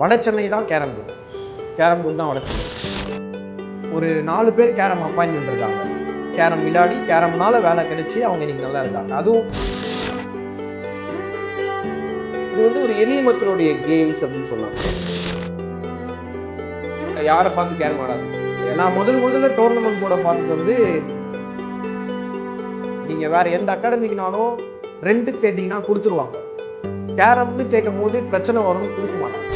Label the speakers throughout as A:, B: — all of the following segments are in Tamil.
A: வட சென்னை தான் கேரம் போர்டு. கேரம் போர்டு தான் வட சென்னை ஒரு நாலு பேர் கேரம் அப்பாயின்மெண்ட் இருக்காங்க கேரம் விளையாடி கேரம்னால வேலை கிடைச்சி அவங்க இன்னைக்கு நல்லா இருக்காங்க. அதுவும்
B: இது வந்து ஒரு எளிய மக்களுடைய கேம்ஸ் அப்படின்னு சொல்லலாம். யாரை பார்த்து கேரம் ஆடாது?
A: நான் முதல் முதல்ல டோர்னமெண்ட் போட பார்த்தது வந்து நீங்கள் வேற எந்த அகாடமிக்குனாலும் ரெண்ட்டுக்கு கேட்டிங்கன்னா கொடுத்துருவாங்க. கேரம்னு கேட்கும் போது பிரச்சனை வரும்னு கொடுக்க மாட்டாங்க.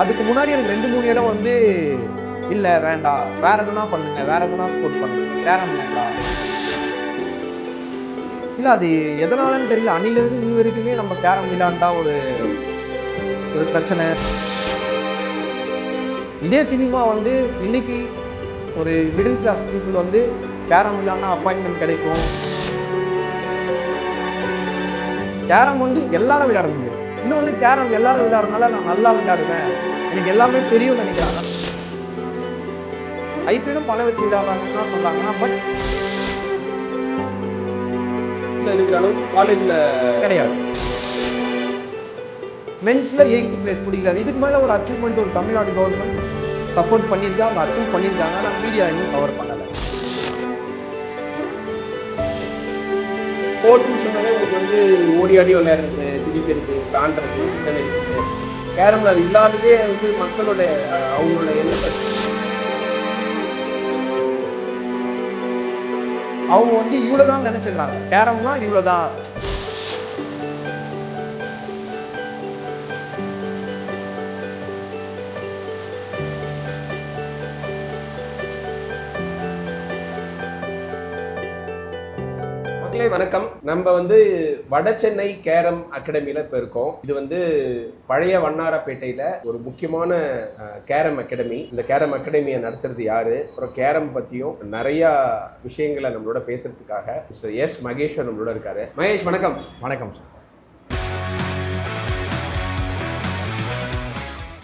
A: அதுக்கு முன்னாடி எனக்கு ரெண்டு மூணு இடம் வந்து இல்லை வேண்டாம் வேற எதுனா பண்ணுங்க. வேற எதுனா ஸ்போர்ட் பண்ணுங்க. கேரம் வேண்டாம் இல்லை அது எதனாலன்னு தெரியல. அன்னிலிருந்து இன்னி வரைக்குமே நம்ம கேரம் விளையாண்டா ஒரு ஒரு பிரச்சனை. இதே சினிமா வந்து இன்னைக்கு ஒரு மிடில் கிளாஸ் பீப்புள் வந்து கேரம் விளையாடினா அப்பாயின்மெண்ட் கிடைக்கும். கேரம் வந்து எல்லாரும் விளையாட முடியும். இன்னொன்று கேரம் எல்லாரும் விளையாடுறதுனால நான் நல்லா விளையாடுவேன். எனக்கு எல்லாமே தெரியும்னு நினைக்கிறாங்க. ஐபிஎலும் பணம் வச்சு விளையாடுறாங்கன்னு தான் சொல்றாங்கன்னா பட்
B: இருக்கிற அளவுக்கு காலேஜ்ல
A: கிடையாது. மென்ஸ்ல எயித் பிளேஸ் பிடிக்கிறாரு இதுக்கு மேல ஒரு அச்சீவ்மெண்ட் ஒரு தமிழ்நாடு கவர்மெண்ட் சப்போர்ட் பண்ணியிருக்கா? அவங்க அச்சீவ் பண்ணியிருக்காங்க. ஆனால் மீடியா இன்னும் கவர் பண்ணலை.
B: ஸ்போர்ட்னு சொன்னாலே உங்களுக்கு வந்து ஓடி ஆடி விளையாடுறது திருப்பி இருக்குது. கேரம்ல அது இல்லாததே வந்து மக்களோட அஹ், அவங்களோட எண்ணத்தை
A: அவங்க வந்து இவ்வளவுதான் நினைச்சிருக்காங்க. கேரம்னா இவ்வளவுதான்.
B: மக்களே வணக்கம். நம்ம வந்து வட சென்னை கேரம் அகாடமியில் இப்போ இருக்கோம். இது வந்து பழைய வண்ணாரப்பேட்டையில் ஒரு முக்கியமான கேரம் அகாடமி. இந்த கேரம் அகாடமியை நடத்துறது யாரு? அப்புறம் கேரம் பற்றியும் நிறையா விஷயங்களை நம்மளோட பேசுறதுக்காக மிஸ்டர் எஸ் மகேஸ்வர் நம்மளோட இருக்காரு. மகேஷ் வணக்கம்.
A: வணக்கம் சார்.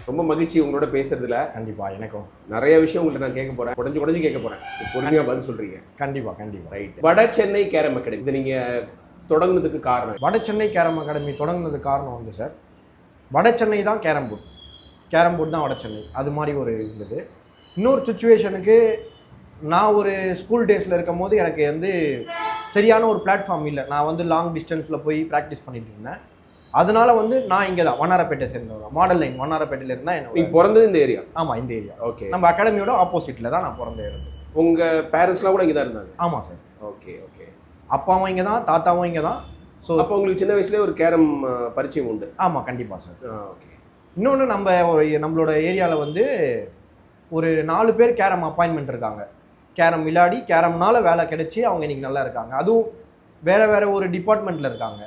B: ரொம்ப மகிழ்ச்சி உங்களோட பேசுறதுல.
A: கண்டிப்பா எனக்கும்.
B: நிறைய விஷயம் உங்கள்ட்ட நான் கேட்க போறேன். உடஞ்சு உடஞ்சு கேட்க போறேன். பொறுமையா பதில் சொல்றீங்க.
A: கண்டிப்பா கண்டிப்பா.
B: ரைட் வட சென்னை கேரம் அகாடமி. இதை நீங்க தொடங்குனதுக்கு காரணம்?
A: வட சென்னை கேரம் அகாடமி தொடங்குனது காரணம் வந்து சார் வட சென்னை தான் கேரம் போர்டு கேரம் போர்டு தான் வட சென்னை. அது மாதிரி ஒரு இருந்தது. இன்னொரு சுச்சுவேஷனுக்கு நான் ஒரு ஸ்கூல் டேஸில் இருக்கும் போது எனக்கு வந்து சரியான ஒரு பிளாட்ஃபார்ம் இல்லை. நான் வந்து லாங் டிஸ்டன்ஸில் போய் ப்ராக்டிஸ் பண்ணிட்டு இருந்தேன். அதனால வந்து நான் இங்கே தான் வண்ணாரப்பேட்டை சேர்ந்தவங்க மாடல் லைன் வண்ணாரப்பேட்டையில் இருந்தால் என்னோட
B: பிறந்தது இந்த ஏரியா
A: ஆமாம் இந்த ஏரியா
B: ஓகே
A: நம்ம அகாடமியோட ஆப்போசிட்டில் தான் நான் பிறந்த இருந்து
B: உங்க பேரண்ட்ஸ்லாம் கூட இங்க தான் இருந்தாங்க?
A: ஆமாம் சார்
B: ஓகே ஓகே
A: அப்பாவும் இங்கே தான் தாத்தாவும் இங்கே தான் ஸோ
B: அப்போ உங்களுக்கு சின்ன வயசுலயே ஒரு கேரம் பரிச்சயம் உண்டு?
A: ஆமாம் கண்டிப்பாக சார்
B: ஓகே
A: இன்னொன்று நம்ம ஒரு- நம்மளோட ஏரியாவில் வந்து ஒரு நாலு பேர் கேரம் அப்பாயின்மெண்ட் இருக்காங்க. கேரம் விளையாடி கேரம்னால வேலை கிடைச்சி அவங்க இன்னைக்கு நல்லா இருக்காங்க. அதுவும் வேற வேற ஒரு டிபார்ட்மெண்ட்டில் இருக்காங்க.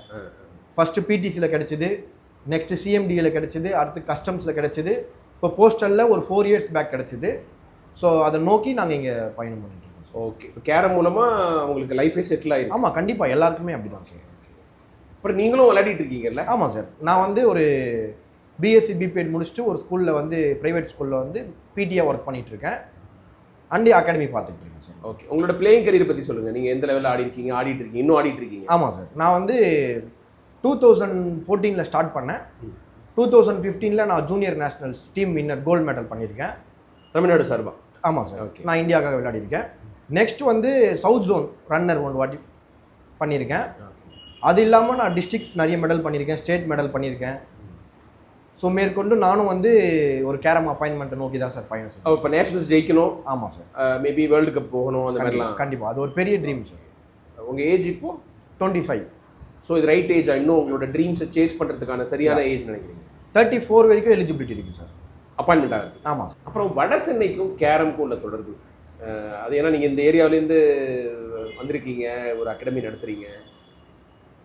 A: ஃபர்ஸ்ட் பிடிசியில் கிடைச்சிது நெக்ஸ்ட் சிஎம்டியில் கிடைச்சிது அடுத்து கஸ்டம்ஸில் கிடைச்சிது. இப்போ போஸ்டலில் ஒரு ஃபோர் இயர்ஸ் பேக் கிடைச்சிது. ஸோ அதை நோக்கி நாங்கள் இங்கே பயணம் பண்ணிட்டு இருக்கோம்
B: ஓகே இப்போ கேரம் மூலமா உங்களுக்கு லைஃபே செட்டில் ஆயிருக்கு.
A: ஆமாம் கண்டிப்பாக எல்லாருக்குமே அப்படி தான் சார்
B: அப்புறம் நீங்களும் விளையாடிட்டு இருக்கீங்கல்ல?
A: ஆமாம் சார் நான் வந்து ஒரு பிஎஸ்சி பிபிஎட் முடிச்சுட்டு ஒரு ஸ்கூலில் வந்து ப்ரைவேட் ஸ்கூலில் வந்து பிடிஏ ஒர்க் பண்ணிட்டு இருக்கேன். அண்டி அகாடமி பார்த்துட்டு இருக்கேன் சார்
B: ஓகே உங்களோட பிளேயிங் கரியர் பத்தி சொல்லுங்க. நீங்க எந்த லெவலில் ஆடி இருக்கீங்க ஆடிட்டு இருக்கீங்க இன்னும் ஆடிட்டு இருக்கீங்க?
A: ஆமாம் சார் நான் வந்து டூ தௌசண்ட் ஃபோர்டீனில் ஸ்டார்ட் பண்ணேன். டூ தௌசண்ட் ஃபிஃப்டீனில் நான் junior nationals team winner gold medal பண்ணியிருக்கேன்.
B: தமிழ்நாடு சார்பா?
A: ஆமாம் சார்.
B: Okay.
A: நான் இந்தியாவுக்காக விளையாடிருக்கேன் நெக்ஸ்ட் வந்து சவுத் ஜோன் ரன்னர் ஒன்று வாட்டி பண்ணியிருக்கேன். அது இல்லாமல் நான் டிஸ்ட்ரிக்ஸ் நிறைய மெடல் பண்ணியிருக்கேன் ஸ்டேட் மெடல் பண்ணியிருக்கேன். ஸோ மேற்கொண்டு நானும் வந்து ஒரு கேரம் அப்பாயின்மெண்ட்டை நோக்கி தான் சார் பயணம் சார்
B: இப்போ நேஷனல்ஸ் ஜெயிக்கணும்.
A: ஆமாம் சார்.
B: மேபி வேர்ல்டு கப் போகணும் அந்த மாதிரிலாம்.
A: கண்டிப்பாக அது ஒரு பெரிய ட்ரீம் சார்.
B: உங்க ஏஜ் இப்போ?
A: டுவெண்ட்டி ஃபைவ்
B: ஸோ இது ரைட் ஏஜா இன்னும் உங்களோட ட்ரீம்ஸை சேஸ் பண்றதுக்கான சரியான ஏஜ் நினைக்கிறீங்க?
A: தேர்ட்டி ஃபோர் வரைக்கும் எலிஜிபிலிட்டி இருக்குது சார்
B: அப்பாயின்மெண்ட் ஆகுது
A: ஆமாம் சார்
B: அப்புறம் வட சென்னைக்கும் கேரம்க்கும் உள்ள தொடர்பு. அது ஏன்னா நீங்கள் இந்த ஏரியாவிலேருந்து வந்திருக்கீங்க ஒரு அகாடமி நடத்துறீங்க.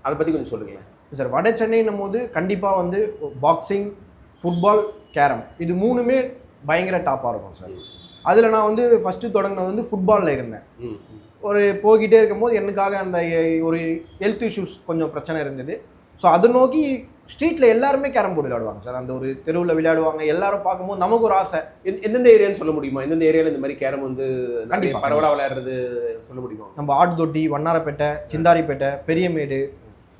B: அதை பற்றி கொஞ்சம் சொல்லுங்களேன்.
A: சார் வட சென்னைன்னும் போது கண்டிப்பாக வந்து பாக்ஸிங் ஃபுட்பால் கேரம் இது மூணுமே பயங்கர டாப்பாக இருக்கும் சார் அதில் நான் வந்து ஃபஸ்ட்டு தொடங்கினது வந்து ஃபுட்பாலில் இருந்தேன்.
B: ம்.
A: ஒரு போய்கிட்டே இருக்கும்போது எனக்காக அந்த ஒரு ஹெல்த் இஷ்யூஸ் கொஞ்சம் பிரச்சனை இருந்தது. ஸோ அதை நோக்கி ஸ்ட்ரீட்டில் எல்லாருமே கேரம் போர்டு விளையாடுவாங்க சார். அந்த ஒரு தெருவில் விளையாடுவாங்க எல்லாரும் பார்க்கும்போது நமக்கு ஒரு ஆசை.
B: எந்த- எந்தெந்த ஏரியான்னு சொல்ல முடியுமா? எந்தெந்த ஏரியாவில் இந்த மாதிரி கேரம் வந்து நிறைய
A: கண்டிப்பா.
B: பரவலாக விளையாடுறது சொல்ல முடியுமா?
A: நம்ம ஆடுதொட்டி வண்ணாரப்பேட்டை சிந்தாரிப்பேட்டை பெரியமேடு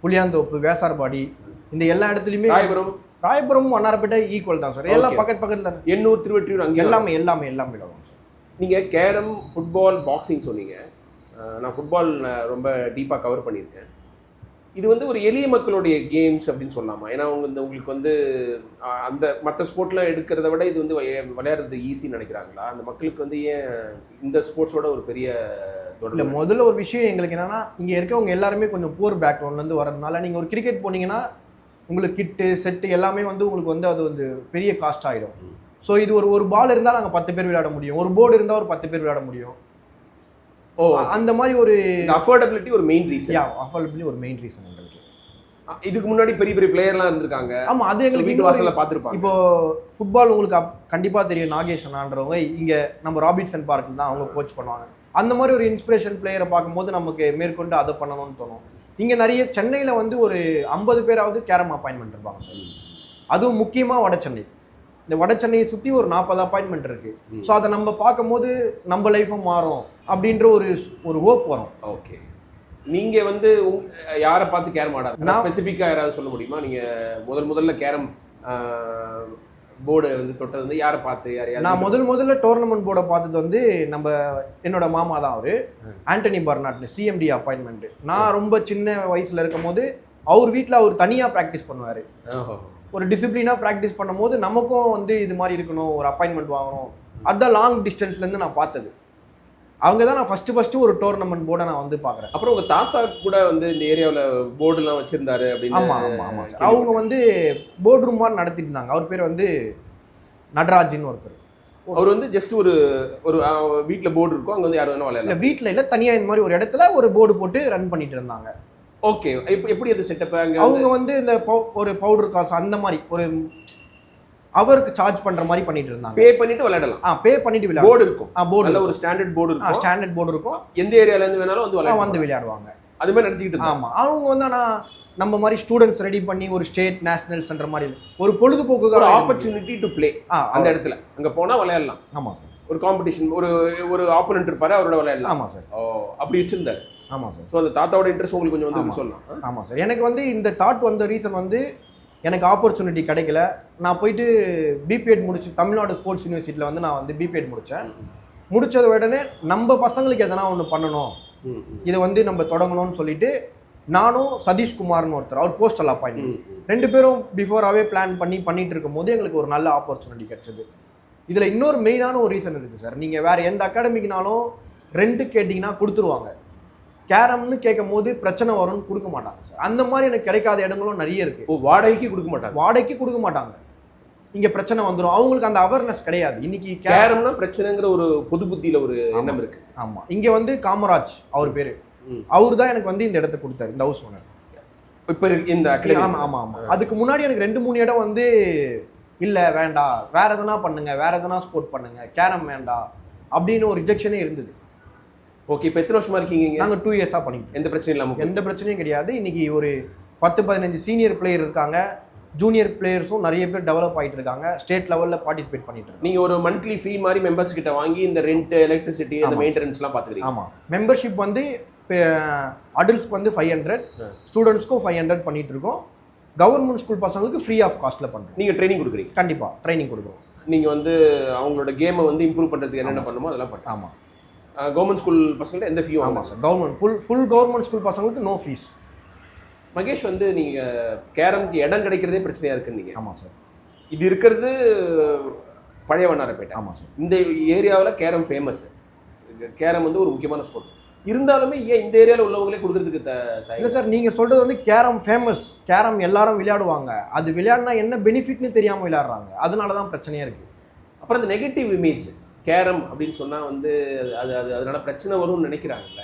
A: புளியாந்தோப்பு வேசார்பாடி இந்த எல்லா இடத்துலையுமே
B: ராயபுரம்.
A: ராயபுரம் வண்ணாரப்பேட்டை ஈக்குவல் தான் சார். எல்லாம். பக்கத்து பக்கத்துல
B: எண்ணூர் திருவற்றியூர் அங்கே
A: எல்லாமே எல்லாமே எல்லாமே விளையாடுவோம் சார்.
B: நீங்கள் கேரம் ஃபுட்பால் பாக்ஸிங் சொன்னீங்க. நான் ஃபுட்பால் ரொம்ப டீப்பாக கவர் பண்ணியிருக்கேன். இது வந்து ஒரு எளிய மக்களுடைய கேம்ஸ் அப்படின்னு சொல்லலாமா ஏன்னா அவங்க இந்த உங்களுக்கு வந்து அந்த மற்ற ஸ்போர்ட்லாம் எடுக்கிறத விட இது வந்து விளையா- விளையாடுறது ஈஸின்னு நினைக்கிறாங்களா? அந்த மக்களுக்கு வந்து ஏன் இந்த ஸ்போர்ட்ஸோட ஒரு பெரிய
A: இல்ல முதல்ல ஒரு விஷயம் எங்களுக்கு என்னன்னா இங்க இருக்கவங்க எல்லாருமே கொஞ்சம் பூர் பேக்ரவுண்ட்ல இருந்து வரதுனால நீங்க ஒரு கிரிக்கெட் போனீங்கன்னா உங்களுக்கு கிட்டு செட்டு எல்லாமே வந்து உங்களுக்கு வந்து அது வந்து பெரிய காஸ்ட் ஆயிடும்.
B: ம்.
A: ஸோ இது ஒரு ஒரு பால் இருந்தால் நாங்கள் பத்து பேர் விளையாட முடியும். ஒரு போர்டு இருந்தால் ஒரு பத்து பேர் விளையாட முடியும்.
B: ஓ.
A: அந்த மாதிரி ஒரு
B: அஃபோர்டபிலிட்டி ஒரு மெயின் ரீசன்
A: யா அஃபோர்டபிளி ஒரு மெயின் ரீசன் எங்களுக்கு
B: இதுக்கு முன்னாடி பெரிய பெரிய பிளேயர்லாம் இருந்திருக்காங்க.
A: ஆமா அது எங்களுக்கு
B: வீட்டு வாசல்ல பார்த்துருப்பாங்க.
A: இப்போ ஃபுட்பால் உங்களுக்கு கண்டிப்பா தெரியும் நாகேஷ் அண்ணான்றவங்க. இங்க நம்ம ராபின்சன் பார்க்கில் தான் அவங்க கோச் பண்ணுவாங்க. அந்த மாதிரி ஒரு இன்ஸ்பிரேஷன் பிளேயரை பார்க்கும்போது நமக்கு மேற்கொண்டு அதை பண்ணணும்னு தோணும். இங்க நிறைய சென்னையில வந்து ஒரு ஐம்பது பேராவது கேரம் அப்பாயின்மெண்ட் இருப்பாங்க. அதுவும் முக்கியமா வட சென்னை. இந்த வட சென்னையை சுத்தி ஒரு நாற்பது அப்பாயின்மெண்ட் இருக்கு.
B: ம்.
A: ஸோ அதை நம்ம பார்க்கும்போது நம்ம லைஃபும் மாறும் அப்படின்ற ஒரு ஒரு ஹோப் வரும்.
B: ஓகே நீங்க வந்து யாரை பார்த்து கேரம் ஆடாரு
A: நான்-
B: ஸ்பெசிஃபிக்கா யாராவது சொல்ல முடியுமா? நீங்க முதல் முதல்ல கேரம் போர்டு வந்து தொட்டது வந்து யாரை பார்த்து யாரையாவது
A: நான் முதல் முதல்ல டோர்னமெண்ட் போர்டை பார்த்தது வந்து நம்ம என்னோட மாமா தான் அவரு. ஆண்டனி பர்னாட்னு சிஎம்டி அப்பாயின்மெண்ட் நான் ரொம்ப சின்ன வயசுல இருக்கும்போது அவர் வீட்டில் அவர் தனியா ப்ராக்டிஸ் பண்ணுவாரு. ஒரு டிசிப்ளினா ப்ராக்டிஸ் பண்ணும்போது நமக்கும் வந்து இது மாதிரி இருக்கணும் ஒரு அப்பாயின்மெண்ட் வாங்கணும். அதுதான் லாங் டிஸ்டன்ஸ்ல இருந்து நான் பார்த்தது. அவங்க தான் நான் ஃபர்ஸ்ட் ஃபர்ஸ்ட் ஒரு டோர்னமெண்ட் போர்டை நான் வந்து பார்க்குறேன்.
B: அப்புறம் உங்க தாத்தா கூட வந்து இந்த ஏரியாவுல போர்டு எல்லாம் வச்சிருந்தாரு அப்படின்னு
A: ஆமா ஆமா ஆமா. சார் அவங்க வந்து போர்ட் ரூம் மாதிரி நடத்திட்டு இருந்தாங்க. அவர் பேர் வந்து நடராஜின்னு ஒருத்தர்.
B: அவர் வந்து ஜஸ்ட் ஒரு ஒரு வீட்ல போர்டு இருக்கும். அங்க வந்து யாரும் வேணா
A: இல்ல வீட்டில் இல்லை தனியா இந்த மாதிரி ஒரு இடத்துல ஒரு போர்டு போட்டு ரன் பண்ணிட்டு இருந்தாங்க.
B: ஓகே. எப்படி அது செட்டப்
A: அவங்க வந்து இந்த ஒரு பவுடர் காசு அந்த மாதிரி ஒரு அவருக்கு சார்ஜ் பண்ற மாதிரி பண்ணிட்டு இருந்தாங்க.
B: பே பண்ணிட்டு விளையாடலாம்.
A: ஆ பே பண்ணிட்டு விளையாடு
B: போர்டு இருக்கும்.
A: ஆ போர்டு
B: நல்ல ஒரு ஸ்டாண்டர்ட் போர்டு இருக்கும்.
A: ஸ்டாண்டர்ட் போர்டு இருக்கும்.
B: எந்த ஏரியால இருந்து வேணாலும் வந்து
A: ஆ,
B: விளையாடலாம்.
A: வந்து விளையாடுவாங்க.
B: அது மாதிரி நடத்திக்கிட்டு
A: ஆமா. அவங்க வந்து ஆனா நம்ம மாதிரி ஸ்டூடெண்ட்ஸ் ரெடி பண்ணி ஒரு ஸ்டேட் நேஷனல்ஸ்ன்ற மாதிரி. ஒரு பொழுதுபோக்கு
B: ஒரு ஆப்பர்ச்சுனிட்டி டு ப்ளே அந்த
A: அந்த
B: இடத்துல. அங்க போனா விளையாடலாம்.
A: ஆமா சார்
B: ஒரு காம்படிஷன் ஒரு ஒரு ஆப்போனன்ட் இருப்பாரு அவரோட விளையாடலாம்.
A: ஆமா சார்
B: ஓ அப்படி வச்சிருந்தாரு.
A: ஆமா சார்
B: ஸோ அந்த தாத்தாவோட இன்ட்ரெஸ்ட் உங்களுக்கு கொஞ்சம் வந்து. சொல்லலாம்.
A: ஆமா சார் எனக்கு வந்து இந்த தாட் வந்த ரீசன் வந்து எனக்கு ஆப்பர்ச்சுனிட்டி கிடைக்கல. நான் போயிட்டு பிபிஎட் முடிச்சு தமிழ்நாடு ஸ்போர்ட்ஸ் யூனிவர்சிட்டியில் வந்து நான் வந்து பிபிஎட் முடித்தேன் முடிச்சத உடனே நம்ம பசங்களுக்கு எதனா ஒன்று பண்ணணும். இதை வந்து நம்ம தொடங்கணும்னு சொல்லிட்டு நானும் சதீஷ்குமார்னு ஒருத்தர் அவர் போஸ்டல் அப்பாயின்மெண்ட். ரெண்டு பேரும் பிஃபோராகவே பிளான் பண்ணி பண்ணிட்டு இருக்கும்போது எங்களுக்கு ஒரு நல்ல ஆப்பர்ச்சுனிட்டி கிடைச்சது. இதில் இன்னொரு மெயினான ஒரு ரீசன் இருக்குது சார் நீங்கள் வேறு எந்த அகாடமிக்குனாலும் ரெண்டு கேட்டிங்கன்னா கொடுத்துருவாங்க. கேரம்னு கேட்கும் போது பிரச்சனை வரும்னு கொடுக்க மாட்டாங்க சார் அந்த மாதிரி எனக்கு கிடைக்காத இடங்களும் நிறைய இருக்குது
B: ஓ வாடகைக்கு கொடுக்க மாட்டாங்க?
A: வாடகைக்கு கொடுக்க மாட்டாங்க. இங்கே பிரச்சனை வந்துடும் அவங்களுக்கு அந்த அவேர்னஸ் கிடையாது. இன்னைக்கு
B: கேரம்னா பிரச்சனைங்கிற ஒரு பொது புத்தியில ஒரு எண்ணம் இருக்கு.
A: ஆமாம் இங்கே வந்து காமராஜ் அவர் பேர். அவர் தான் எனக்கு வந்து இந்த இடத்த கொடுத்தாரு இந்த ஹவுஸ் ஓனர்
B: இப்ப இருக்கு இந்த.
A: ஆமா ஆமா ஆமா. அதுக்கு முன்னாடி எனக்கு ரெண்டு மூணு இடம் வந்து இல்ல வேண்டாம். வேற எதனா பண்ணுங்க வேற எதனா ஸ்போர்ட் பண்ணுங்க. கேரம் வேண்டாம். அப்படின்னு ஒரு ரிஜெக்ஷனே இருந்தது.
B: ஓகே இப்ப எத்தனை வருஷமா இருக்கீங்க இங்க?
A: நாங்க டூ இயர்ஸா பண்ணிட்டு
B: எந்த பிரச்சனையும் இல்லாம
A: இருக்கோம். எந்த பிரச்சனையும் கிடையாது. இன்னைக்கு ஒரு பத்து பதினஞ்சு சீனியர் பிளேயர் இருக்காங்க. ஜூனியர் பிளேயர்ஸும் நிறைய பேர் டெவலப் ஆயிட்டு இருக்காங்க. ஸ்டேட் லெவல்ல பார்ட்டிசிபேட் பண்ணிட்டு இருக்காங்க.
B: நீங்க ஒரு மந்த்லி ஃபீ மாதிரி மெம்பர்ஸ் கிட்ட வாங்கி இந்த ரெண்ட் எலக்ட்ரிசிட்டி அந்த
A: ஆமா.
B: மெயின்டெனன்ஸ் எல்லாம் பாத்துக்கிறீங்க.
A: ஆமா. மெம்பர்ஷிப் வந்து அடல்ட்ஸ்க்கு வந்து ஃபைவ் ஹண்ட்ரட். ஸ்டூடெண்ட்ஸ்க்கும் ஃபைவ் ஹண்ட்ரட் பண்ணிட்டு இருக்கோம். கவர்மெண்ட் ஸ்கூல் பசங்களுக்கு ஃப்ரீ ஆஃப் காஸ்ட்ல பண்றோம்.
B: நீங்க ட்ரைனிங் கொடுக்குறீங்க?
A: கண்டிப்பா ட்ரைனிங் கொடுக்குறோம்.
B: நீங்க வந்து அவங்களோட கேமை வந்து இம்ப்ரூவ் பண்றதுக்கு என்னென்ன. பண்ணுமோ அதெல்லாம் பண்ணுங்க.
A: ஆமா.
B: கவர்மெண்ட் ஸ்கூல் பசங்கள்ட்ட எந்த ஃபீயும்
A: ஆமா sir. Government full full government school பசங்களுக்கு நோ ஃபீஸ்
B: மகேஷ் வந்து நீங்க கேரம்க்கு இடம் கிடைக்கிறதே பிரச்சனையா இருக்குன்னு நீங்க.
A: ஆமா சார்.
B: இது இருக்கிறது பழைய வண்ணாரப்பேட்டை.
A: ஆமா சார்.
B: இந்த ஏரியாவில் கேரம் ஃபேமஸ் கேரம் வந்து ஒரு முக்கியமான ஸ்போர்ட் இருந்தாலுமே ஏன் இந்த ஏரியாவில் உள்ளவங்களே கொடுக்கறதுக்கு த
A: இல்ல? சார் நீங்க சொல்றது வந்து கேரம் ஃபேமஸ் கேரம் எல்லாரும் விளையாடுவாங்க. அது விளையாடினா என்ன பெனிஃபிட்னு தெரியாம விளையாடுறாங்க. அதனால தான் பிரச்சனையா இருக்கு.
B: அப்புறம் இந்த நெகட்டிவ் இமேஜ் கேரம் அப்படின்னு சொன்னா வந்து அது அது அதனால பிரச்சனை வரும்னு நினைக்கிறாங்கல்ல.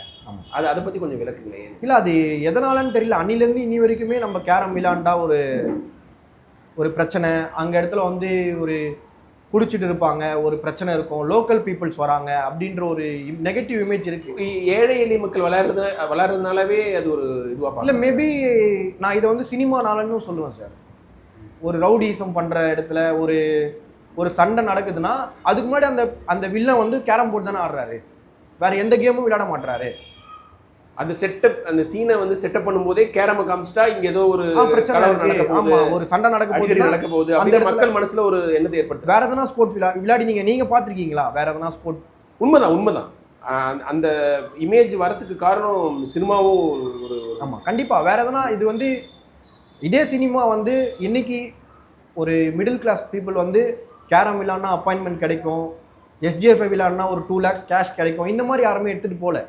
B: அது அதை பத்தி கொஞ்சம் விளக்குங்களேன்.
A: இல்ல அது எதனாலன்னு தெரியல. அன்னிலேருந்து இனி வரைக்குமே நம்ம கேரம் விளையாண்டா ஒரு ஒரு பிரச்சனை. அங்க இடத்துல வந்து ஒரு குடிச்சிட்டு இருப்பாங்க ஒரு பிரச்சனை இருக்கும். லோக்கல் பீப்புள்ஸ் வராங்க அப்படின்ற ஒரு நெகட்டிவ் இமேஜ் இருக்கு.
B: ஏழை எளிய மக்கள் விளையாடுறது விளையாடுறதுனாலவே அது ஒரு இதுவா
A: இல்ல மேபி நான் இதை வந்து சினிமா நாளன்னு சொல்லுவேன் சார் ஒரு ரவுடிசம் பண்ற இடத்துல ஒரு ஒரு சண்டை நடக்குதுன்னா அதுக்கு முன்னாடி அந்த அந்த வில்லன் வந்து கேரம் போர்டு தானே ஆடுறாரு. வேற எந்த கேமும் விளையாட மாட்றாரு.
B: அந்த செட்டப் அந்த சீனை வந்து செட்டப் பண்ணும்போதே கேரம காமிச்சிட்டா இங்க ஏதோ ஒரு
A: பிரச்சனை.
B: நடக்க போகுது.
A: ஒரு சண்டை நடக்க போகுதுன்னா,
B: நடக்க போகுது.
A: அந்த
B: மக்கள் மனசுல ஒரு எண்ணத்தை ஏற்படுத்து
A: வேற எதனா ஸ்போர்ட்ஸ் விளையாடி நீங்க நீங்க பாத்திருக்கீங்களா வேற எதனா ஸ்போர்ட்
B: உண்மைதான் உண்மைதான். அந்த இமேஜ் வரதுக்கு காரணம் சினிமாவும் ஒரு ஒரு-
A: ஆமா கண்டிப்பா. வேற எதனா இது வந்து இதே சினிமா வந்து இன்னைக்கு ஒரு மிடில் கிளாஸ் பீப்புள் வந்து கேரம் விளாட்னா அப்பாயின்மெண்ட் கிடைக்கும். எஸ்ஜிஎஃப்ஐ விளாட்னா ஒரு டூ லேக்ஸ் கேஷ் கிடைக்கும். இந்த மாதிரி யாருமே எடுத்துகிட்டு போகல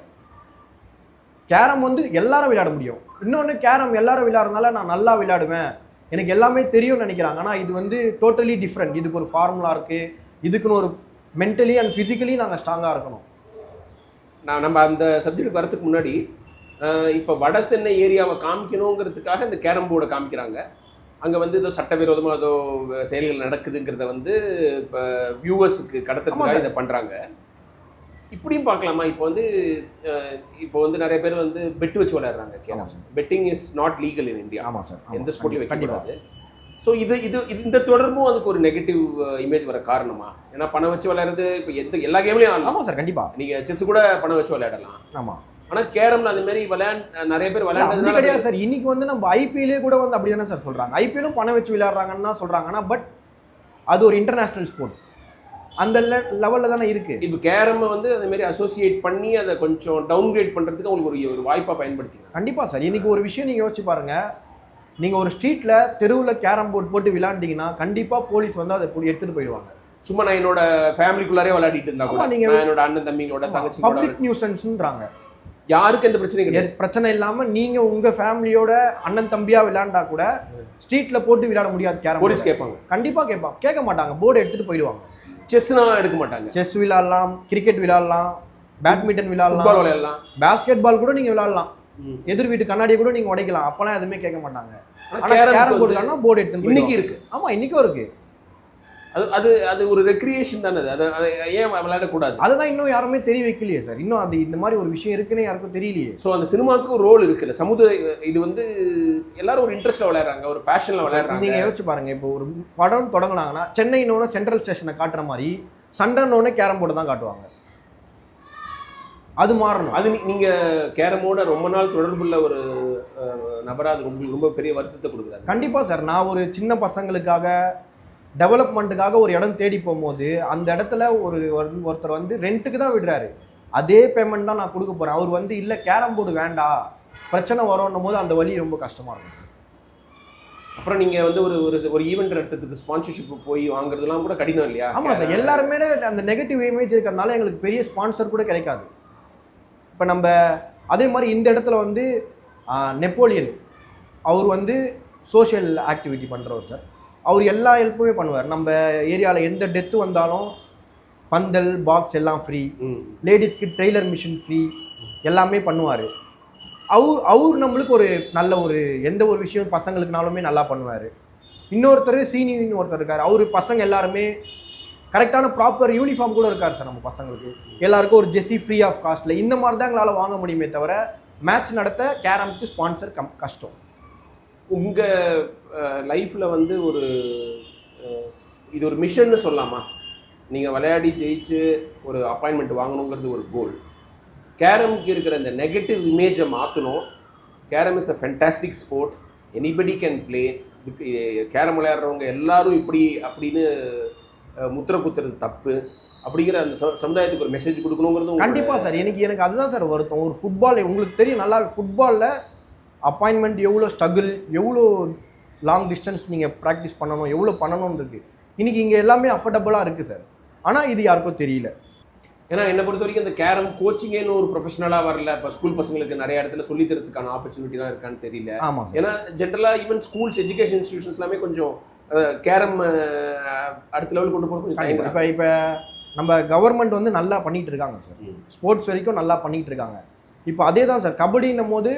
A: கேரம் வந்து எல்லாரும் விளையாட முடியும். இன்னொன்று கேரம் எல்லாரும் விளையாடுறதுனால நான் நல்லா விளையாடுவேன். எனக்கு எல்லாமே தெரியும்னு நினைக்கிறாங்க. ஆனால் இது வந்து டோட்டலி டிஃப்ரெண்ட் இதுக்கு ஒரு ஃபார்முலா இருக்குது இதுக்குன்னு ஒரு மென்டலி அண்ட் ஃபிசிக்கலி நாங்கள் ஸ்ட்ராங்காக இருக்கணும்.
B: நான் நம்ம அந்த சப்ஜெக்ட் வரதுக்கு முன்னாடி இப்போ வட சென்னை ஏரியாவை காமிக்கணுங்கிறதுக்காக இந்த கேரம் போர்டை காமிக்கிறாங்க. அங்க வந்து ஏதோ சட்டவிரோதமா ஏதோ செயல்கள் நடக்குதுங்கிறத வந்து இப்போ வியூவர்ஸுக்கு கடத்துறதுக்காக. இதை பண்றாங்க. இப்படியும் பார்க்கலாமா? இப்போ வந்து இப்போ வந்து நிறைய பேர் வந்து பெட் வச்சு விளையாடுறாங்க. Betting is not legal in India
A: ஆமாம் சார்.
B: எந்த ஸ்போர்ட்லையும்
A: கண்டிப்பாக
B: ஸோ இது இது இந்த தொடர்பும் அதுக்கு ஒரு நெகட்டிவ் இமேஜ் வர காரணமா? ஏன்னா பணம் வச்சு விளையாடுறது இப்போ எந்த எல்லா கேம்லையும்
A: ஆமாம் சார் கண்டிப்பாக
B: நீங்க செஸ் கூட பணம் வச்சு விளையாடலாம்.
A: ஆமாம்
B: ஆனா கேரம்ல அந்த மாதிரி விளையாண்டு நிறைய பேர் விளையாடுறதுனால
A: கிடையாது சார். இன்னைக்கு வந்து நம்ம ஐபிஎல்லே கூட வந்து அப்படி தானே சார் சொல்றாங்க. ஐபிஎல்லும் பணம் வச்சு விளையாடுறாங்கன்னு சொல்றாங்கன்னா பட் அது ஒரு இன்டர்நேஷனல் ஸ்போர்ட் அந்த லெவல்ல தானே இருக்கு.
B: இப்போ கேரம் வந்து அந்த மாதிரி அசோசியேட் பண்ணி அதை கொஞ்சம் டவுன்கிரேட் பண்றதுக்கு அவங்களுக்கு ஒரு ஒரு வாய்ப்பா பயன்படுத்திக்கலாம்
A: கண்டிப்பா சார். இன்னைக்கு ஒரு விஷயம் நீங்க யோசிச்சு பாருங்க. நீங்க ஒரு ஸ்ட்ரீட்ல தெருவுல கேரம் போர்டு போட்டு விளையாண்டீங்கன்னா கண்டிப்பா போலீஸ் வந்து அதை எடுத்துட்டு போயிடுவாங்க.
B: சும்மா நான் என்னோட ஃபேமிலிக்குள்ளாரே விளையாடிட்டு இருந்தா கூட.
A: ஆமா, நீங்க-
B: நான் என்னோட அண்ணன் தம்பிங்களோட தங்கச்சிங்களோட
A: பப்ளிக் நியூசன்ஸ்ன்றாங்க
B: யாருக்கு எந்த பிரச்சனையும் கிடையாது.
A: பிரச்சனை இல்லாம நீங்க உங்க ஃபேமிலியோட அண்ணன் தம்பியா விளையாண்டா கூட ஸ்ட்ரீட்ல போட்டு விளையாட முடியாது கேரம்
B: போலீஸ் கேட்பாங்க.
A: கண்டிப்பா கேட்பாங்க. கேட்க மாட்டாங்க. போர்டு எடுத்துட்டு போயிடுவாங்க.
B: செஸ்னா எடுக்க மாட்டாங்க.
A: செஸ் விளையாடலாம் கிரிக்கெட் விளையாடலாம் பேட்மிண்டன் விளையாடலாம்
B: விளையாடலாம்.
A: பாஸ்கெட் பால் கூட நீங்க விளையாடலாம். எதிர் வீட்டு கண்ணாடியை கூட நீங்க உடைக்கலாம். அப்பெல்லாம் எதுவுமே கேட்க மாட்டாங்க.
B: ஆனா
A: ஆனா
B: கேரம்
A: கேரம் போர்டு
B: வந்து
A: விளையாடனா போர்டு எடுத்து
B: இன்னைக்கு இருக்கு.
A: ஆமா இன்னைக்கும் இருக்கு.
B: அது அது அது ஒரு ரெக்ரியேஷன் தானே அது. அதை ஏன் விளையாடக்கூடாது?
A: அதுதான் இன்னும் யாருமே தெரிய வைக்கலையே சார். இன்னும் அது இந்த மாதிரி ஒரு விஷயம் இருக்குன்னு யாருக்கும் தெரியலையே.
B: ஸோ அந்த சினிமாவுக்கு ஒரு ரோல் இருக்குல்ல. சமுதாய இது வந்து எல்லாரும் ஒரு இன்ட்ரெஸ்ட்ல விளையாடுறாங்க ஒரு பேஷன்ல விளையாடுறாங்க.
A: நீங்க யோசிச்சு பாருங்க. இப்போ ஒரு படம் தொடங்குனாங்கன்னா சென்னைனோட சென்ட்ரல் ஸ்டேஷனை காட்டுற மாதிரி சண்டைனோட கேரம் போர்டு தான் காட்டுவாங்க. அது மாறணும்.
B: அது நீ- நீங்க கேரமோட ரொம்ப நாள் தொடர்புள்ள ஒரு அஹ், நபரா அது ரொம்ப ரொம்ப பெரிய வருத்தத்தை கொடுக்குறாரு
A: கண்டிப்பா சார். நான் ஒரு சின்ன பசங்களுக்காக டெவலப்மெண்ட்டுக்காக ஒரு இடம் தேடி போகும்போது அந்த இடத்துல ஒரு ஒரு- ஒருத்தர் வந்து ரெண்ட்டுக்கு தான் விடுறாரு. அதே பேமெண்ட் தான் நான் கொடுக்க போறேன். அவர் வந்து இல்ல கேரம் போர்டு வேண்டாம் பிரச்சனை வரும்னும் போது அந்த வழி ரொம்ப கஷ்டமா இருக்கும்.
B: அப்புறம் நீங்க வந்து ஒரு ஒரு ஒரு ஈவெண்ட் நடத்துறதுக்கு ஸ்பான்சர்ஷிப் போய் வாங்குறதுலாம் கூட கடினம் இல்லையா?
A: ஆமா சார். எல்லாருமே அந்த நெகட்டிவ் இமேஜ் இருக்கிறதுனால எங்களுக்கு பெரிய ஸ்பான்சர் கூட கிடைக்காது. இப்போ நம்ம அதே மாதிரி இந்த இடத்துல வந்து நெப்போலியன் அவர் வந்து சோஷியல் ஆக்டிவிட்டி பண்ணுறவர் சார். அவர் எல்லா ஹெல்ப்புமே பண்ணுவார். நம்ம ஏரியாவில் எந்த டெத்து வந்தாலும் பந்தல் பாக்ஸ் எல்லாம் ஃப்ரீ. லேடிஸ்க்கு ட்ரெய்லர் மிஷின் ஃப்ரீ எல்லாமே பண்ணுவார். அவர் அவர் நம்மளுக்கு ஒரு நல்ல ஒரு எந்த ஒரு விஷயம் பசங்களுக்குனாலுமே நல்லா பண்ணுவார். இன்னொருத்தர் சீனியர்னு ஒருத்தர் இருக்கார். அவர் பசங்க எல்லாருமே கரெக்டான ப்ராப்பர் யூனிஃபார்ம் கூட இருக்கார் சார் நம்ம பசங்களுக்கு. எல்லாருக்கும் ஒரு ஜெஸி ஃப்ரீ ஆஃப் காஸ்ட்டில் இந்த மாதிரி தான் எங்களால் வாங்க முடியுமே தவிர மேட்ச் நடத்த கேரம்க்கு ஸ்பான்சர் கம் கஷ்டம்.
B: உங்கள் லைஃப்பில் வந்து ஒரு இது ஒரு மிஷன்னு சொல்லலாமா நீங்கள் விளையாடி ஜெயிச்சு ஒரு அப்பாயின்மெண்ட் வாங்கணுங்கிறது ஒரு கோல் கேரமுக்கு இருக்கிற இந்த நெகட்டிவ் இமேஜை மாற்றணும் carrom is a fantastic sport anybody can play carrom விளையாடுறவங்க எல்லாரும் இப்படி அப்படின்னு முத்திரை குத்துறது தப்பு. அப்படிங்கிற அந்த ச- சமுதாயத்துக்கு ஒரு மெசேஜ் கொடுக்கணுங்கிறது
A: கண்டிப்பாக சார். எனக்கு எனக்கு அதுதான் சார் வருத்தம். ஒரு ஃபுட்பால் உங்களுக்கு தெரியும் நல்லா ஃபுட்பாலில் அப்பாயின்மெண்ட் எவ்வளோ ஸ்ட்ரகிள் எவ்வளோ லாங் டிஸ்டன்ஸ் நீங்கள் ப்ராக்டிஸ் பண்ணணும் எவ்வளோ பண்ணணும்னு இருக்கு இன்னைக்கு இங்கே எல்லாமே அஃபர்டபுளாக இருக்குது சார் ஆனால் இது யாருக்கும் தெரியல.
B: ஏன்னா என்னை பொறுத்த வரைக்கும் இந்த கேரம் கோச்சிங்கேன்னு ஒரு ப்ரொஃபஷனலாக வரல. இப்போ ஸ்கூல் பசங்களுக்கு நிறைய இடத்துல சொல்லி தரதுக்கான ஆப்பர்ச்சுனிட்டிலாம் இருக்கான்னு தெரியல.
A: ஆமாம்
B: ஏன்னா ஜென்ரலாக ஈவன் ஸ்கூல்ஸ் எஜுகேஷன் இன்ஸ்டியூஷன்ஸ் எல்லாமே கொஞ்சம் கேரம் அடுத்த லெவல் கொண்டு போகிறது கொஞ்சம்.
A: இப்போ இப்போ நம்ம கவர்மெண்ட் வந்து நல்லா பண்ணிட்டு இருக்காங்க சார். ஸ்போர்ட்ஸ் வரைக்கும் நல்லா பண்ணிட்டு இருக்காங்க. இப்போ அதே தான் சார் கபடின்னும் போது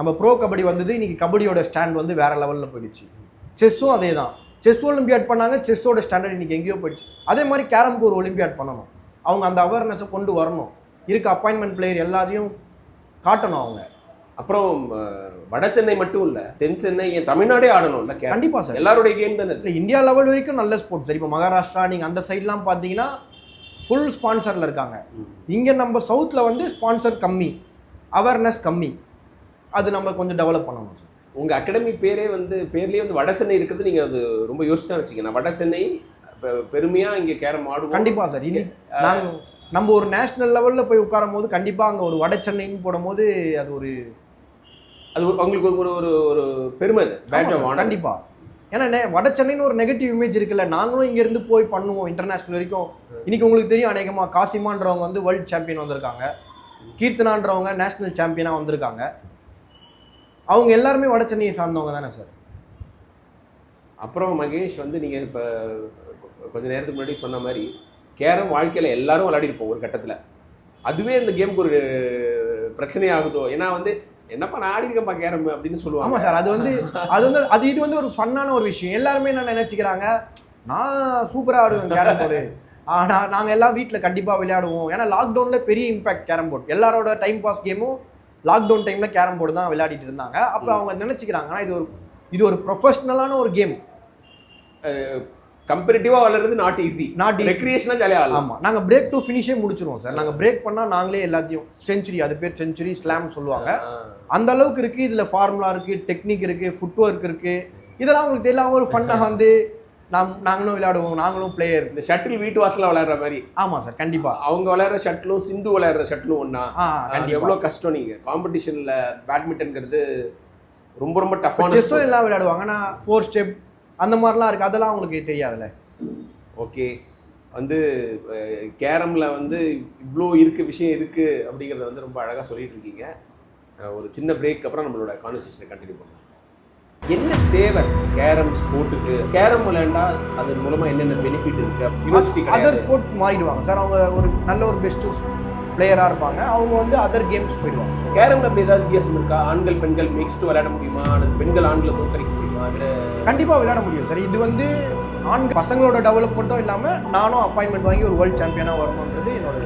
A: நம்ம ப்ரோ கபடி வந்தது இன்னைக்கு கபடியோட ஸ்டாண்ட் வந்து வேற லெவலில் போயிடுச்சு. செஸ்ஸும் அதே தான் செஸ் ஒலிம்பியாட் பண்ணாங்க செஸ்ஸோட ஸ்டாண்டர்ட் இன்னைக்கு எங்கேயோ போயிடுச்சு. அதே மாதிரி கேரம்க்கு ஒரு ஒலிம்பியாட் பண்ணணும். அவங்க அந்த அவேர்னஸை கொண்டு வரணும். இருக்க அப்பாயின்மெண்ட் பிளேயர் எல்லாரையும் காட்டணும் அவங்க.
B: அப்புறம் வட சென்னை மட்டும் இல்ல தென் சென்னை என் தமிழ்நாடே ஆடணும்ல கேரம்
A: கண்டிப்பாக சார்.
B: எல்லாருடைய கேம் தானே.
A: இல்லை இந்தியா லெவல் வரைக்கும் நல்ல ஸ்போர்ட்ஸ் சார் இப்போ மகாராஷ்டிரா நீங்கள் அந்த சைட்லாம் பார்த்தீங்கன்னா ஃபுல் ஸ்பான்சரில் இருக்காங்க. இங்கே நம்ம சவுத்தில் வந்து ஸ்பான்சர் கம்மி. அவேர்னஸ் கம்மி. அது நம்ம கொஞ்சம் டெவலப் பண்ணணும் சார்
B: உங்க அகாடமி பேரே வந்து பேர்லயே வந்து வட சென்னை இருக்குது நீங்க அது ரொம்ப யோசிச்சு தான் வச்சுக்கணும் வட சென்னை பெ- பெருமையா இங்க கேரம் ஆடுவோம்.
A: கண்டிப்பா சார் இனி நாங்க நம்ம ஒரு நேஷனல் லெவல்ல போய் உட்காரும் போது கண்டிப்பா அங்க ஒரு வட சென்னைன்னு போடும்போது அது ஒரு
B: அது உங்களுக்கு ஒரு ஒரு ஒரு பெருமை அது. பேட்ச்
A: ஆமா
B: ஆஃப்
A: சார், கண்டிப்பா. ஏன்னா வட சென்னைன்னு ஒரு நெகட்டிவ் இமேஜ் இருக்குல்ல நாங்களும் இங்க இருந்து போய் பண்ணுவோம் இன்டர்நேஷனல் வரைக்கும். இன்னைக்கு உங்களுக்கு தெரியும் அநேகமா காசிமான்றவங்க வந்து வேர்ல்ட் சாம்பியன் வந்திருக்காங்க. கீர்த்தனான்றவங்க நேஷனல் சாம்பியனா வந்திருக்காங்க. அவங்க எல்லாருமே வட சென்னையை சார்ந்தவங்க தானே சார்?
B: அப்புறம் மகேஷ் வந்து நீங்க இப்ப கொஞ்ச நேரத்துக்கு முன்னாடி சொன்ன மாதிரி கேரம் வாழ்க்கையில எல்லாரும் விளையாடி இருப்போம் ஒரு கட்டத்துல. அதுவே இந்த கேமுக்கு ஒரு பிரச்சனை ஆகுதோ? ஏன்னா வந்து என்னப்பா நான் ஆடி இருக்கேன்ப்பா கேரம் அப்படின்னு சொல்லுவாங்க.
A: சார் அது வந்து அது வந்து அது இது வந்து ஒரு ஃபன்னான ஒரு விஷயம். எல்லாருமே என்ன நினைச்சுக்கிறாங்க நான் சூப்பரா ஆடுவேன் கேரம் போர்டு. ஆனா நாங்க எல்லாம் வீட்ல கண்டிப்பா விளையாடுவோம். ஏன்னா லாக்டவுன்ல பெரிய இம்பாக்ட் கேரம் போர்டு. எல்லாரோட டைம் பாஸ் கேமும் லாக்டவுன் டைம்ல கேரம் போர்டு தான் விளையாடிட்டு இருந்தாங்க. அப்ப அவங்க நினைச்சுக்கிறாங்க ஆனா இது ஒரு இது ஒரு ப்ரொஃபஷனலான ஒரு கேம்
B: கம்பேரிட்டிவா வளர்றது நாட் ஈஸி
A: நாட்
B: ரெக்ரியேஷனா ஜாலியா ஆகலாம்
A: ஆமா. நாங்க பிரேக் டு ஃபினிஷே முடிச்சிருவோம் சார் நாங்க பிரேக் பண்ணா நாங்களே எல்லாத்தையும் செஞ்சுரி அது பேர் செஞ்சுரி ஸ்லாம் சொல்லுவாங்க. அந்த அளவுக்கு இருக்கு. இதுல ஃபார்முலா இருக்கு டெக்னிக் இருக்கு ஃபுட் ஒர்க் இருக்கு. இதெல்லாம் உங்களுக்கு தெரியல ஒரு ஃபன்னா வந்து நாம் நாங்களும் விளையாடுவோம் நாங்களும் பிளேயர்
B: இந்த ஷட்டில் வீட்டு வாசல்ல விளையாடுற மாதிரி.
A: ஆமா சார் கண்டிப்பா.
B: அவங்க விளையாடுற ஷட்டிலும் சிந்து விளையாடுற ஷட்டிலும்
A: கண்டிப்பா.
B: எவ்வளவு கஷ்டம் நீங்க? காம்படிஷன்ல பேட்மிண்டன்ங்கிறது ரொம்ப ரொம்ப டஃப்பான
A: செஸ்ஸும் எல்லாம் விளையாடுவாங்க. ஆனா ஃபோர் ஸ்டெப் அந்த மாதிரிலாம் இருக்கு. அதெல்லாம் உங்களுக்கு தெரியாதுல்ல.
B: ஓகே. வந்து கேரம்ல வந்து இவ்வளோ இருக்கு விஷயம் இருக்கு அப்படிங்கிறத வந்து ரொம்ப அழகா சொல்லிட்டு இருக்கீங்க. ஒரு சின்ன பிரேக் அப்புறம் நம்மளோட கான்வர்சேஷனை கண்டினியூ பண்ணலாம். என்ன தேவை? கேரம் ஸ்போர்ட்டுக்கு. கேரம் விளையாண்டா அதன் மூலமா என்னென்ன பெனிஃபிட் இருக்கு? யூனிவர்சிட்டி
A: அதர் ஸ்போர்ட் மாறிடுவாங்க. சார் அவங்க ஒரு நல்ல ஒரு பெஸ்ட் பிளேயரா இருப்பாங்க. அவங்க வந்து அதர் கேம்ஸ் போயிடுவாங்க.
B: கேரம்ல அப்படி ஏதாவது வித்தியாசம் இருக்கா? ஆண்கள் பெண்கள் மிக்ஸ்டு விளையாட முடியுமா? அல்லது பெண்கள் ஆண்களை தோற்கடிக்க முடியுமா? அதுல
A: கண்டிப்பா விளையாட முடியும் சார். இது வந்து ஆண் பசங்களோட டெவலப்மெண்ட்டும் இல்லாம நானும் அப்பாயின்மெண்ட் வாங்கி ஒரு வேர்ல்ட் சாம்பியனா வரணுன்றது என்னோட